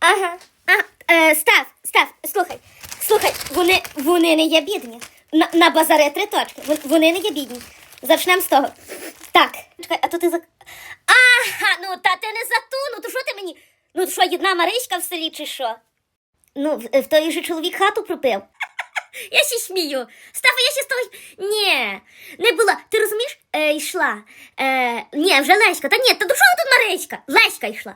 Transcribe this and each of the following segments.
Ага. А, е, став, став, слухай, слухай, вони, вони не є бідні. На, на базари три точки. Вони не є бідні. Зачнемо з того. Так. Чекай, а то ти за. Ага, ну та ти не за ту, ну то що ти мені? Ну що, одна Маричка в селі чи що? Ну, в, в той же чоловік хату пропив. Я ще смію. Стафа, я ще з того. Ні, не була. Ти розумієш? Е, йшла. Е, ні, вже Леська. Та ні, та до чого тут Маричка? Леська йшла.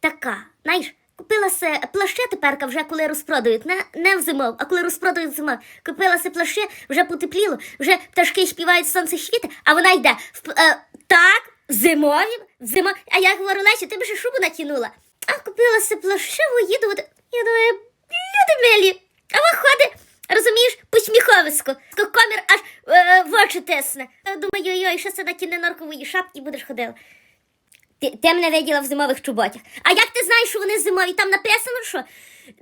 Така, знаєш, купила се плаще теперка вже коли розпродають. Не, не в зимов, а коли розпродають зимов. Купила се плаще, вже потепліло, вже пташки співають сонце світи, а вона йде. В, е, так, зимові, зимо. А я говорю, Леся, ти б ще шубу натягнула. А купила се плащеву, їду. от- Я думаю, люди милі, а виходить, розумієш, посміховисько. Комір аж е, в очі тисне. Думаю, йой, що це на кіне норкової шапки будеш ходила. Ти, мене виділа в зимових чоботях. А як ти знаєш, що вони зимові? Там написано, що?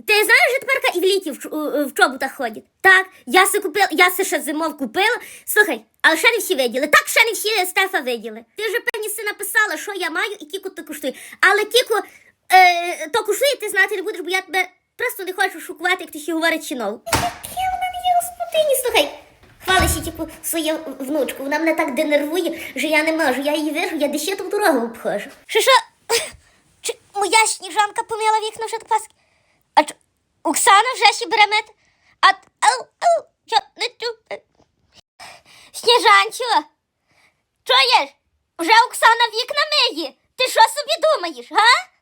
Ти знаєш, що тепер і в літі в, у- в чоботах ходять? Так, я си купила, я си ще зимов купила. Слухай, але ще не всі виділи. Так ще не всі Стефа виділи. Ти вже певні си написала, що я маю і кіку то коштує. Але кіку е, то коштує, ти знати не будеш, бо я тебе просто не хочу шокувати, як ти ще говорить чинов. Яке вона не є господині, слухай. Хвалися, типу, свою внучку. Вона мене так денервує, що я не можу. Я її вижу, я десяту дорогу обходжу. Що що? Чи моя сніжанка помила вікна вже до Пасхи? А чи Оксана вже ще бере мед? А ау, ау, що не е. Сніжанчо, чуєш? Вже Оксана вікна миє. Ти що собі думаєш, га?